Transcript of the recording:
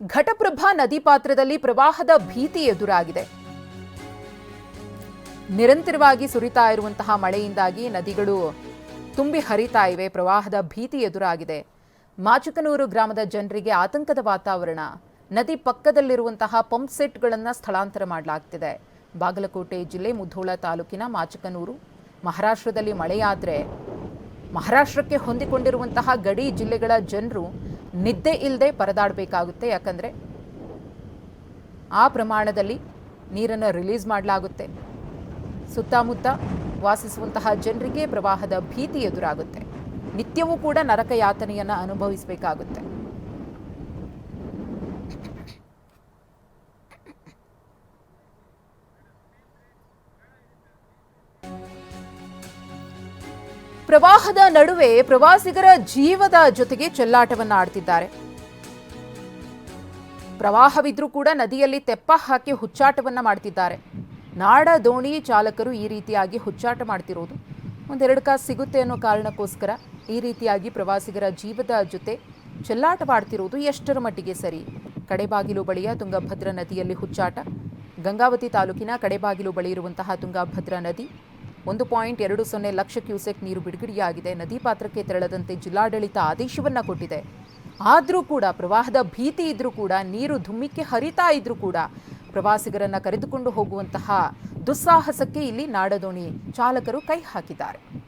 ಘಟಪ್ರಭಾ ನದಿ ಪಾತ್ರದಲ್ಲಿ ಪ್ರವಾಹದ ಭೀತಿ ಎದುರಾಗಿದೆ. ನಿರಂತರವಾಗಿ ಸುರಿತಾ ಇರುವಂತಹ ಮಳೆಯಿಂದಾಗಿ ನದಿಗಳು ತುಂಬಿ ಹರಿತಾ ಇವೆ, ಪ್ರವಾಹದ ಭೀತಿ ಎದುರಾಗಿದೆ. ಮಾಚಕನೂರು ಗ್ರಾಮದ ಜನರಿಗೆ ಆತಂಕದ ವಾತಾವರಣ. ನದಿ ಪಕ್ಕದಲ್ಲಿರುವಂತಹ ಪಂಪ್ ಸೆಟ್ಗಳನ್ನು ಸ್ಥಳಾಂತರ ಮಾಡಲಾಗ್ತಿದೆ. ಬಾಗಲಕೋಟೆ ಜಿಲ್ಲೆ ಮುಧೋಳ ತಾಲೂಕಿನ ಮಾಚಕನೂರು. ಮಹಾರಾಷ್ಟ್ರದಲ್ಲಿ ಮಳೆಯಾದರೆ ಮಹಾರಾಷ್ಟ್ರಕ್ಕೆ ಹೊಂದಿಕೊಂಡಿರುವಂತಹ ಗಡಿ ಜಿಲ್ಲೆಗಳ ಜನರು ನಿದ್ದೆ ಇಲ್ಲದೆ ಪರದಾಡಬೇಕಾಗುತ್ತೆ. ಯಾಕಂದರೆ ಆ ಪ್ರಮಾಣದಲ್ಲಿ ನೀರನ್ನು ರಿಲೀಸ್ ಮಾಡಲಾಗುತ್ತೆ. ಸುತ್ತಮುತ್ತ ವಾಸಿಸುವಂತಹ ಜನರಿಗೆ ಪ್ರವಾಹದ ಭೀತಿ ಎದುರಾಗುತ್ತೆ. ನಿತ್ಯವೂ ಕೂಡ ನರಕ ಯಾತನೆಯನ್ನು ಅನುಭವಿಸಬೇಕಾಗುತ್ತೆ. ಪ್ರವಾಹದ ನಡುವೆ ಪ್ರವಾಸಿಗರ ಜೀವದ ಜೊತೆಗೆ ಚೆಲ್ಲಾಟವನ್ನು ಆಡ್ತಿದ್ದಾರೆ. ಪ್ರವಾಹವಿದ್ರೂ ಕೂಡ ನದಿಯಲ್ಲಿ ತೆಪ್ಪ ಹಾಕಿ ಹುಚ್ಚಾಟವನ್ನು ಮಾಡ್ತಿದ್ದಾರೆ. ನಾಡ ದೋಣಿ ಚಾಲಕರು ಈ ರೀತಿಯಾಗಿ ಹುಚ್ಚಾಟ ಮಾಡ್ತಿರೋದು. ಒಂದೆರಡು ಕಾಸು ಸಿಗುತ್ತೆ ಅನ್ನೋ ಕಾರಣಕ್ಕೋಸ್ಕರ ಈ ರೀತಿಯಾಗಿ ಪ್ರವಾಸಿಗರ ಜೀವದ ಜೊತೆ ಚೆಲ್ಲಾಟವಾಡ್ತಿರೋದು ಎಷ್ಟರ ಮಟ್ಟಿಗೆ ಸರಿ? ಕಡೆಬಾಗಿಲು ಬಳಿಯ ತುಂಗಭದ್ರ ನದಿಯಲ್ಲಿ ಹುಚ್ಚಾಟ. ಗಂಗಾವತಿ ತಾಲೂಕಿನ ಕಡೆಬಾಗಿಲು ಬಳಿ ಇರುವಂತಹ ತುಂಗಭದ್ರಾ ನದಿ ಒಂದು ಪಾಯಿಂಟ್ ಎರಡು ಸೊನ್ನೆ ಲಕ್ಷ ಕ್ಯೂಸೆಕ್ ನೀರು ಬಿಡುಗಡೆಯಾಗಿದೆ. ನದಿ ಪಾತ್ರಕ್ಕೆ ತೆರಳದಂತೆ ಜಿಲ್ಲಾಡಳಿತ ಆದೇಶವನ್ನ ಕೊಟ್ಟಿದೆ. ಆದರೂ ಕೂಡ, ಪ್ರವಾಹದ ಭೀತಿ ಇದ್ರೂ ಕೂಡ, ನೀರು ಧುಮ್ಮಿಕ್ಕೆ ಹರಿತಾ ಇದ್ರೂ ಕೂಡ ಪ್ರವಾಸಿಗರನ್ನ ಕರೆದುಕೊಂಡು ಹೋಗುವಂತಹ ದುಸ್ಸಾಹಸಕ್ಕೆ ಇಲ್ಲಿ ನಾಡದೋಣಿ ಚಾಲಕರು ಕೈ ಹಾಕಿದ್ದಾರೆ.